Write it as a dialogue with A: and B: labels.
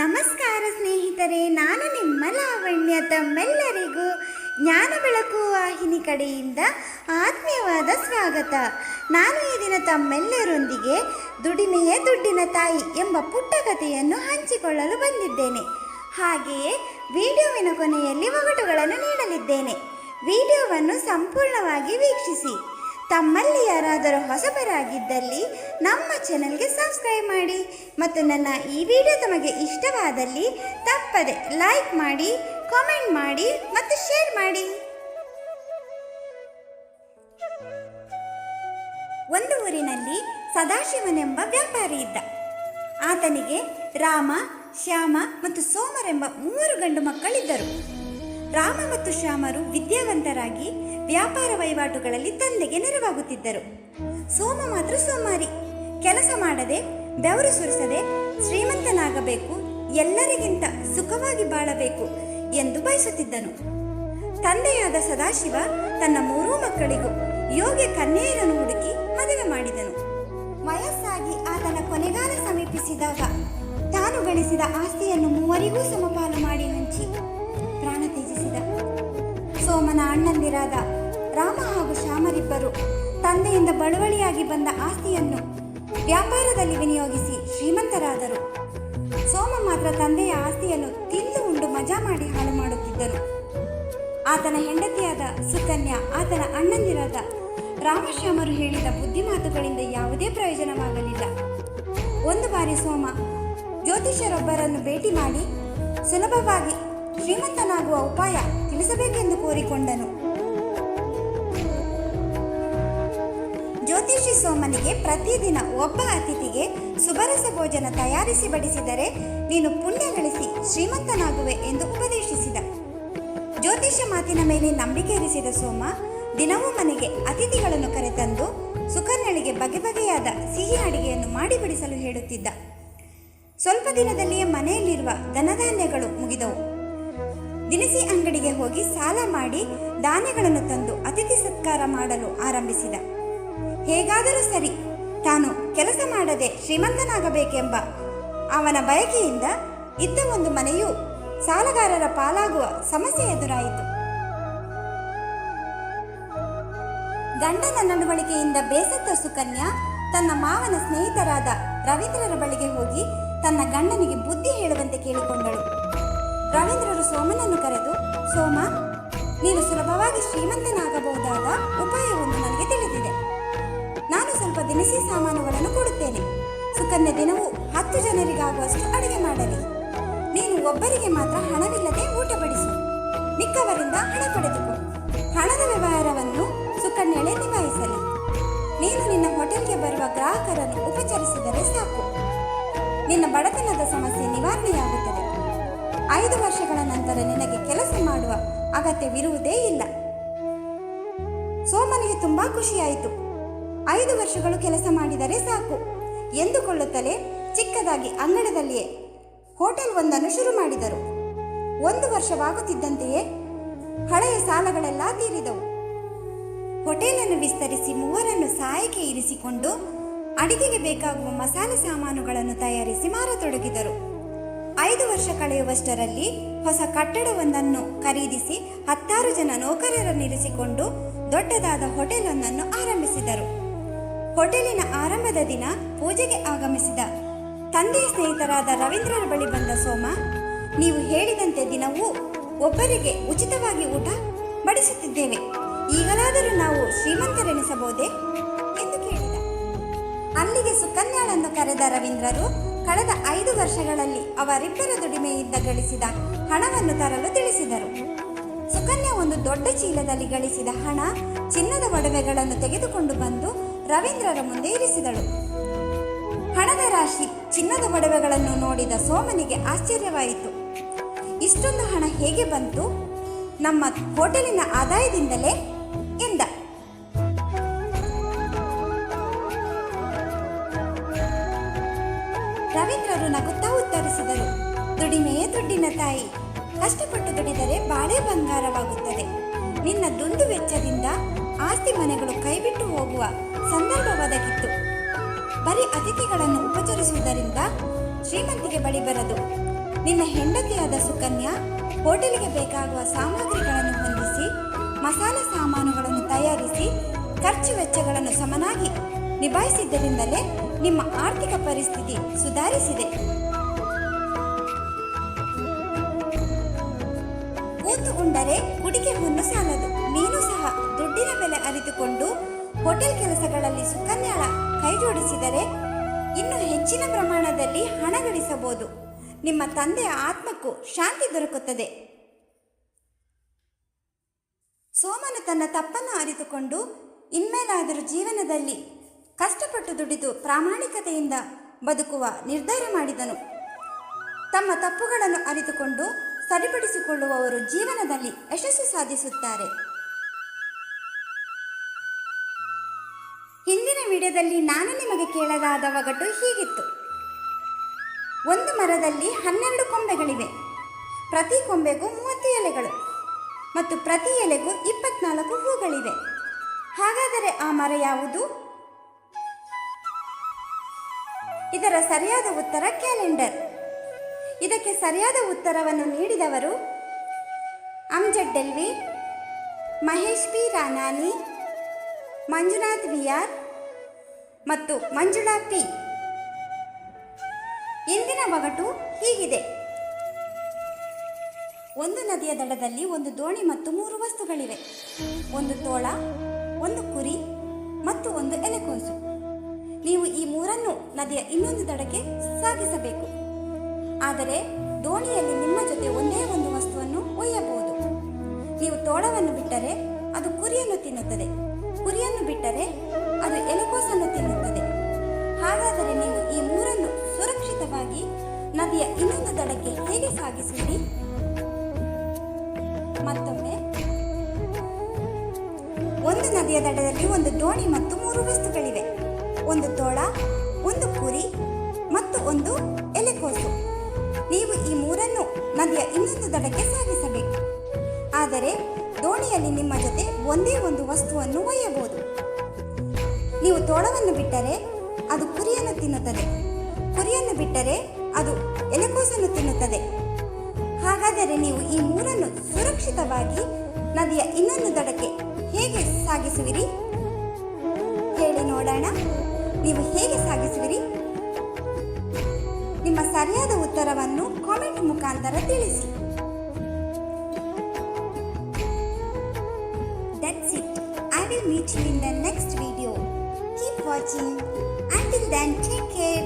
A: ನಮಸ್ಕಾರ ಸ್ನೇಹಿತರೆ, ನಾನು ನಿಮ್ಮ ಲಾವಣ್ಯ ತಮ್ಮೆಲ್ಲರಿಗೂ ಜ್ಞಾನ ಬೆಳಕು ವಾಹಿನಿ ಕಡೆಯಿಂದ ಆತ್ಮೀಯವಾದ ಸ್ವಾಗತ. ನಾನು ಈ ದಿನ ತಮ್ಮೆಲ್ಲರೊಂದಿಗೆ ದುಡಿಮೆಯೇ ದುಡ್ಡಿನ ತಾಯಿ ಎಂಬ ಪುಟ್ಟ ಕಥೆಯನ್ನು ಹಂಚಿಕೊಳ್ಳಲು ಬಂದಿದ್ದೇನೆ. ಹಾಗೆಯೇ ವಿಡಿಯೋವಿನ ಕೊನೆಯಲ್ಲಿ ಒಗಟುಗಳನ್ನು ನೀಡಲಿದ್ದೇನೆ. ವಿಡಿಯೋವನ್ನು ಸಂಪೂರ್ಣವಾಗಿ ವೀಕ್ಷಿಸಿ. ತಮ್ಮಲ್ಲಿ ಯಾರಾದರೂ ಹೊಸಬರಾಗಿದ್ದಲ್ಲಿ ನಮ್ಮ ಚಾನೆಲ್ಗೆ ಸಬ್ಸ್ಕ್ರೈಬ್ ಮಾಡಿ ಮತ್ತು ನನ್ನ ಈ ವಿಡಿಯೋ ತಮಗೆ ಇಷ್ಟವಾದಲ್ಲಿ ತಪ್ಪದೆ ಲೈಕ್ ಮಾಡಿ, ಕಾಮೆಂಟ್ ಮಾಡಿ ಮತ್ತು ಶೇರ್ ಮಾಡಿ. ಒಂದು ಊರಿನಲ್ಲಿ ಸದಾಶಿವನೆಂಬ ವ್ಯಾಪಾರಿ ಇದ್ದ. ಆತನಿಗೆ ರಾಮ, ಶ್ಯಾಮ ಮತ್ತು ಸೋಮರೆಂಬ ಮೂವರು ಗಂಡು ಮಕ್ಕಳಿದ್ದರು. ರಾಮ ಮತ್ತು ಶ್ಯಾಮರು ವಿದ್ಯಾವಂತರಾಗಿ ವ್ಯಾಪಾರ ವಹಿವಾಟುಗಳಲ್ಲಿ ತಂದೆಗೆ ನೆರವಾಗುತ್ತಿದ್ದರು. ಸೋಮ ಮಾತ್ರ ಸೋಮಾರಿ. ಕೆಲಸ ಮಾಡದೆ, ಬೆವರು ಸುರಿಸದೆ ಶ್ರೀಮಂತನಾಗಬೇಕು, ಎಲ್ಲರಿಗಿಂತ ಸುಖವಾಗಿ ಬಾಳಬೇಕು ಎಂದು ಬಯಸುತ್ತಿದ್ದನು. ತಂದೆಯಾದ ಸದಾಶಿವ ತನ್ನ ಮೂರೂ ಮಕ್ಕಳಿಗೂ ಯೋಗ್ಯ ಕನ್ಯೆಯರನ್ನು ಹುಡುಕಿ ಮದುವೆ ಮಾಡಿದನು. ವಯಸ್ಸಾಗಿ ಆತನ ಕೊನೆಗಾಲ ಸಮೀಪಿಸಿದಾಗ ತಾನು ಗಳಿಸಿದ ಆಸ್ತಿಯನ್ನು ಮೂವರಿಗೂ ಸಮಪಾಲು ಮಾಡಿ ಹಂಚಿ ಪ್ರಾಣ ತ್ಯಜಿಸಿದ. ಸೋಮನ ಅಣ್ಣಂದಿರಾದ ರಾಮ ಹಾಗೂ ಶ್ಯಾಮರಿಬ್ಬರು ತಂದೆಯಿಂದ ಬಳುವಳಿಯಾಗಿ ಬಂದ ಆಸ್ತಿಯನ್ನು ವ್ಯಾಪಾರದಲ್ಲಿ ವಿನಿಯೋಗಿಸಿ ಶ್ರೀಮಂತರಾದರು. ಸೋಮ ಮಾತ್ರ ತಂದೆಯ ಆಸ್ತಿಯನ್ನು ತಿಂದು ಉಂಡು ಮಜಾ ಮಾಡಿ ಹಾಳು ಮಾಡುತ್ತಿದ್ದರು. ಆತನ ಹೆಂಡತಿಯಾದ ಸುಕನ್ಯಾ, ಆತನ ಅಣ್ಣಂದಿರಾದ ರಾಮಶ್ಯಾಮರು ಹೇಳಿದ ಬುದ್ಧಿಮಾತುಗಳಿಂದ ಯಾವುದೇ ಪ್ರಯೋಜನವಾಗಲಿಲ್ಲ. ಒಂದು ಬಾರಿ ಸೋಮ ಜ್ಯೋತಿಷರೊಬ್ಬರನ್ನು ಭೇಟಿ ಮಾಡಿ ಸುಲಭವಾಗಿ ಶ್ರೀಮಂತನಾಗುವ ಉಪಾಯ ತಿಳಿಸಬೇಕೆಂದು ಕೋರಿಕೊಂಡನು. ಜ್ಯೋತಿಷಿ ಸೋಮನಿಗೆ ಪ್ರತಿದಿನ ಒಬ್ಬ ಅತಿಥಿಗೆ ಸುಬರಸ ಭೋಜನ ತಯಾರಿಸಿ ಬಡಿಸಿದರೆ ನೀನು ಪುಣ್ಯ ಗಳಿಸಿ ಶ್ರೀಮಂತನಾಗುವೆ ಎಂದು ಉಪದೇಶಿಸಿದ. ಜ್ಯೋತಿಷ ಮಾತಿನ ಮೇಲೆ ನಂಬಿಕೆ ಇರಿಸಿದ ಸೋಮ ದಿನವೂ ಮನೆಗೆ ಅತಿಥಿಗಳನ್ನು ಕರೆತಂದು ಸುಕನ್ಯಳಿಗೆ ಬಗೆ ಬಗೆಯಾದ ಸಿಹಿ ಅಡಿಗೆಯನ್ನು ಮಾಡಿ ಬಡಿಸಲು ಹೇಳುತ್ತಿದ್ದ. ಸ್ವಲ್ಪ ದಿನದಲ್ಲಿಯೇ ಮನೆಯಲ್ಲಿರುವ ಧನಧಾನ್ಯಗಳು ಮುಗಿದವು. ದಿನಸಿ ಅಂಗಡಿಗೆ ಹೋಗಿ ಸಾಲ ಮಾಡಿ ಧಾನ್ಯಗಳನ್ನು ತಂದು ಅತಿಥಿ ಸತ್ಕಾರ ಮಾಡಲು ಆರಂಭಿಸಿದ. ಹೇಗಾದರೂ ಸರಿ, ತಾನು ಕೆಲಸ ಮಾಡದೆ ಶ್ರೀಮಂತನಾಗಬೇಕೆಂಬ ಅವನ ಬಯಕೆಯಿಂದ ಇದ್ದ ಒಂದು ಮನೆಯು ಸಾಲಗಾರರ ಪಾಲಾಗುವ ಸಮಸ್ಯೆ ಎದುರಾಯಿತು. ಗಂಡನ ನಡವಳಿಕೆಯಿಂದ ಬೇಸತ್ತ ಸುಕನ್ಯಾ ತನ್ನ ಮಾವನ ಸ್ನೇಹಿತರಾದ ರವೀಂದ್ರರ ಬಳಿಗೆ ಹೋಗಿ ತನ್ನ ಗಂಡನಿಗೆ ಬುದ್ಧಿ ಹೇಳುವಂತೆ ಕೇಳಿಕೊಂಡಳು. ರವೀಂದ್ರರು ಸೋಮನನ್ನು ಕರೆದು, ಸೋಮ, ನೀನು ಸುಲಭವಾಗಿ ಶ್ರೀಮಂತನಾಗಬಹುದಾದ ಉಪಾಯವೊಂದು ನನಗೆ ತಿಳಿದಿದೆ. ನಾನು ಸ್ವಲ್ಪ ದಿನಸಿ ಸಾಮಾನುಗಳನ್ನು ಕೊಡುತ್ತೇನೆ. ಸುಕನ್ಯ ದಿನವೂ ಹತ್ತು ಜನರಿಗಾಗುವಷ್ಟು ಅಡುಗೆ ಮಾಡಲಿ. ನೀನು ಒಬ್ಬರಿಗೆ ಮಾತ್ರ ಹಣವಿಲ್ಲದೆ ಊಟ ಬಡಿಸು ಮಿಕ್ಕವರಿಂದ ಹಣ ಪಡೆದುಕೋ. ಹಣದ ವ್ಯವಹಾರವನ್ನು ಸುಕನ್ಯಳೆ ನಿಭಾಯಿಸಲಿ. ನೀನು ನಿನ್ನ ಹೋಟೆಲ್ಗೆ ಬರುವ ಗ್ರಾಹಕರನ್ನು ಉಪಚರಿಸಿದರೆ ಸಾಕು. ನಿನ್ನ ಬಡತನದ ಸಮಸ್ಯೆ ನಿವಾರಣೆಯಾಗುತ್ತದೆ. ಐದು ವರ್ಷಗಳ ನಂತರ ನಿನಗೆ ಕೆಲಸ ಮಾಡುವ ಅಗತ್ಯವಿರುವುದೇ ಇಲ್ಲ. ಸೋಮನಿಗೆ ತುಂಬಾ ಖುಷಿಯಾಯಿತು. ಐದು ವರ್ಷಗಳು ಕೆಲಸ ಮಾಡಿದರೆ ಸಾಕು. ಎಂದುಕೊಳ್ಳುತ್ತಲೇ ಚಿಕ್ಕದಾಗಿ ಅಂಗಡದಲ್ಲಿಯೇ ಹೋಟೆಲ್ ಒಂದನ್ನು ಶುರು ಮಾಡಿದರು. ಒಂದು ವರ್ಷವಾಗುತ್ತಿದ್ದಂತೆಯೇ ಹಳೆಯ ಸಾಲಗಳೆಲ್ಲ ತೀರಿದವು. ಹೋಟೆಲನ್ನು ವಿಸ್ತರಿಸಿ ಮೂವರನ್ನು ಸಹಾಯಕ್ಕೆ ಇರಿಸಿಕೊಂಡು ಅಡಿಗೆಗೆ ಬೇಕಾಗುವ ಮಸಾಲೆ ಸಾಮಾನುಗಳನ್ನು ತಯಾರಿಸಿ ಮಾರತೊಡಗಿದರು. ಐದು ವರ್ಷ ಕಳೆಯುವಷ್ಟರಲ್ಲಿ ಹೊಸ ಕಟ್ಟಡವೊಂದನ್ನು ಖರೀದಿಸಿ ಹತ್ತಾರು ಜನ ನೌಕರರನ್ನಿರಿಸಿಕೊಂಡು ದೊಡ್ಡದಾದ ಹೋಟೆಲೊಂದನ್ನು ಆರಂಭಿಸಿದರು. ಹೋಟೆಲಿನ ಆರಂಭದ ದಿನ ಪೂಜೆಗೆ ಆಗಮಿಸಿದ ತಂದೆಯ ಸ್ನೇಹಿತರಾದ ರವೀಂದ್ರರ ಬಳಿ ಬಂದ ಸೋಮ, ನೀವು ಹೇಳಿದಂತೆ ದಿನವೂ ಒಬ್ಬರಿಗೆ ಉಚಿತವಾಗಿ ಊಟ ಬಡಿಸುತ್ತಿದ್ದೇವೆ. ಈಗಲಾದರೂ ನಾವು ಶ್ರೀಮಂತರೆನಿಸಬಹುದೇ? ಎಂದು ಕೇಳಿದ. ಅಲ್ಲಿಗೆ ಸುಕನ್ಯಾಳನ್ನು ಕರೆದ ರವೀಂದ್ರರು ಕಳೆದ ಐದು ವರ್ಷಗಳಲ್ಲಿ ಅವರಿಬ್ಬರ ದುಡಿಮೆಯಿಂದ ಗಳಿಸಿದ ಹಣವನ್ನು ತರಲು ತಿಳಿಸಿದರು. ಸುಕನ್ಯಾ ಒಂದು ದೊಡ್ಡ ಚೀಲದಲ್ಲಿ ಗಳಿಸಿದ ಹಣ ಚಿನ್ನದ ಒಡವೆಗಳನ್ನು ತೆಗೆದುಕೊಂಡು ಬಂದು ರವೀಂದ್ರರ ಮುಂದೆ ಇರಿಸಿದಳು. ಹಣದ ರಾಶಿ ಚಿನ್ನದ ಒಡವೆಗಳನ್ನು ನೋಡಿದ ಸೋಮನಿಗೆ ಆಶ್ಚರ್ಯವಾಯಿತು. ಇಷ್ಟೊಂದು ಹಣ ಹೇಗೆ ಬಂತು? ನಮ್ಮ ಹೋಟೆಲಿನ ಆದಾಯದಿಂದಲೇ ರವೀಂದ್ರರು ನಗುತ್ತಾ ಉತ್ತರಿಸಿದರು. ದುಡಿಮೆಯೇ ದುಡ್ಡಿನ ತಾಯಿ. ಕಷ್ಟಪಟ್ಟು ದುಡಿದರೆ ಬಾಳೆ ಬಂಗಾರವಾಗುತ್ತದೆ. ನಿನ್ನ ದುಂದು ವೆಚ್ಚದಿಂದ ಆಸ್ತಿ ಮನೆಗಳು ಕೈಬಿಟ್ಟು ಹೋಗುವ ಸಂದರ್ಭ ಒದಗಿತ್ತು. ಬರೀ ಅತಿಥಿಗಳನ್ನು ಉಪಚರಿಸುವುದರಿಂದ ಶ್ರೀಮಂತಿಗೆ ಬಳಿ ಬರದು. ನಿನ್ನ ಹೆಂಡತಿಯಾದ ಸುಕನ್ಯಾ ಹೋಟೆಲಿಗೆ ಬೇಕಾಗುವ ಸಾಮಗ್ರಿಗಳನ್ನು ಹೊಂದಿಸಿ, ಮಸಾಲೆ ಸಾಮಾನುಗಳನ್ನು ತಯಾರಿಸಿ, ಖರ್ಚು ವೆಚ್ಚಗಳನ್ನು ಸಮನಾಗಿ ನಿಭಾಯಿಸಿದ್ದರಿಂದಲೇ ನಿಮ್ಮ ಆರ್ಥಿಕ ಪರಿಸ್ಥಿತಿ ಸುಧಾರಿಸಿದೆ. ಕೂತು ಉಂಡರೆ ಕುಡಿಗೆ ಹೊನ್ನು ಸಾಲದು. ನೀನು ಸಹ ದುಡ್ಡಿನ ಬೆಲೆ ಅರಿತುಕೊಂಡು ಹೋಟೆಲ್ ಕೆಲಸಗಳಲ್ಲಿ ಸುಕನ್ಯಾಳ ಕೈಜೋಡಿಸಿದರೆ ಇನ್ನು ಹೆಚ್ಚಿನ ಪ್ರಮಾಣದಲ್ಲಿ ಹಣ ಗಳಿಸಬಹುದು. ನಿಮ್ಮ ತಂದೆಯ ಆತ್ಮಕ್ಕೂ ಶಾಂತಿ ದೊರಕುತ್ತದೆ. ಸೋಮನು ತನ್ನ ತಪ್ಪನ್ನು ಅರಿತುಕೊಂಡು ಇನ್ಮೇಲಾದರೂ ಜೀವನದಲ್ಲಿ ಕಷ್ಟಪಟ್ಟು ದುಡಿದು ಪ್ರಾಮಾಣಿಕತೆಯಿಂದ ಬದುಕುವ ನಿರ್ಧಾರ ಮಾಡಿದನು. ತಮ್ಮ ತಪ್ಪುಗಳನ್ನು ಅರಿತುಕೊಂಡು ಸರಿಪಡಿಸಿಕೊಳ್ಳುವವರು ಜೀವನದಲ್ಲಿ ಯಶಸ್ಸು ಸಾಧಿಸುತ್ತಾರೆ. ಹಿಂದಿನ ವಿಡಿಯೋದಲ್ಲಿ ನಾನು ನಿಮಗೆ ಕೇಳಲಾದ ಒಗಟು ಹೀಗಿತ್ತು. ಒಂದು ಮರದಲ್ಲಿ ಹನ್ನೆರಡು ಕೊಂಬೆಗಳಿವೆ. ಪ್ರತಿ ಕೊಂಬೆಗೂ ಮೂವತ್ತು ಎಲೆಗಳು ಮತ್ತು ಪ್ರತಿ ಎಲೆಗೂ ಇಪ್ಪತ್ನಾಲ್ಕು ಹೂಗಳಿವೆ. ಹಾಗಾದರೆ ಆ ಮರ ಯಾವುದು? ಇದರ ಸರಿಯಾದ ಉತ್ತರ ಕ್ಯಾಲೆಂಡರ್. ಇದಕ್ಕೆ ಸರಿಯಾದ ಉತ್ತರವನ್ನು ನೀಡಿದವರು Amjad Delvi, Mahesh P Ranani Manjunath V R ಮತ್ತು ಮಂಜುಳಾ ಪಿ. ಇಂದಿನ ಒಗಟು ಹೀಗಿದೆ. ಒಂದು ನದಿಯ ದಡದಲ್ಲಿ ಒಂದು ದೋಣಿ ಮತ್ತು ಮೂರು ವಸ್ತುಗಳಿವೆ. ಒಂದು ತೋಳ, ಒಂದು ಕುರಿ ಮತ್ತು ಒಂದು ಎಲೆಕೋಸು. ನೀವು ಈ ಮೂರನ್ನು ನದಿಯ ಇನ್ನೊಂದು ದಡಕ್ಕೆ ಸಾಗಿಸಬೇಕು. ಆದರೆ ದೋಣಿಯಲ್ಲಿ ನಿಮ್ಮ ಜೊತೆ ಒಂದೇ ಒಂದು ವಸ್ತುವನ್ನು ಒಯ್ಯಬಹುದು. ನೀವು ತೋಳವನ್ನು ಬಿಟ್ಟರೆ ಅದು ಕುರಿಯನ್ನು ತಿನ್ನುತ್ತದೆ. ಕುರಿಯನ್ನು ಬಿಟ್ಟರೆ ಅದು ಎಲೆಕೋಸನ್ನು ತಿನ್ನುತ್ತದೆ. ಹಾಗಾದರೆ ನೀವು ಈ ಮೂರನ್ನು ಸುರಕ್ಷಿತವಾಗಿ ನದಿಯ ಇನ್ನೊಂದು ದಡಕ್ಕೆ ಹೇಗೆ ಸಾಗಿಸುವಿರಿ? ಮತ್ತೊಮ್ಮೆ. ಒಂದು ನದಿಯ ದಡದಲ್ಲಿ ಒಂದು ದೋಣಿ ಮತ್ತು ಮೂರು ವಸ್ತುಗಳಿವೆ. ಒಂದು ತೋಳ, ಒಂದು ಕುರಿ ಮತ್ತು ಒಂದು ಎಲೆಕೋಸು. ನೀವು ಈ ಮೂರನ್ನು ನದಿಯ ಇನ್ನೊಂದು ದಡಕ್ಕೆ ಸಾಗಿಸಬೇಕು. ಆದರೆ ದೋಣಿಯಲ್ಲಿ ನಿಮ್ಮ ಜೊತೆ ಒಂದೇ ಒಂದು ವಸ್ತುವನ್ನು ಒಯ್ಯಬಹುದು. ನೀವು ತೋಳವನ್ನು ಬಿಟ್ಟರೆ ಅದು ಕುರಿಯನ್ನು ತಿನ್ನುತ್ತದೆ. ಕುರಿಯನ್ನು ಬಿಟ್ಟರೆ ಅದು ಎಲೆಕೋಸನ್ನು ತಿನ್ನುತ್ತದೆ. ಹಾಗಾದರೆ ನೀವು ಈ ಮೂರನ್ನು ಸುರಕ್ಷಿತವಾಗಿ ನದಿಯ ಇನ್ನೊಂದು ದಡಕ್ಕೆ ಹೇಗೆ ಸಾಗಿಸುವಿರಿ? ಹೇಳಿ ನೋಡೋಣ. ನೀವು ಹೇಗೆ ಸಾಗಿಸುವಿರಿ ನಿಮ್ಮ ಸರಿಯಾದ ಉತ್ತರವನ್ನು ಕಾಮೆಂಟ್ ಮುಖಾಂತರ ತಿಳಿಸಿ That's it. I will meet you in the next video. Keep watching. Until then, take care.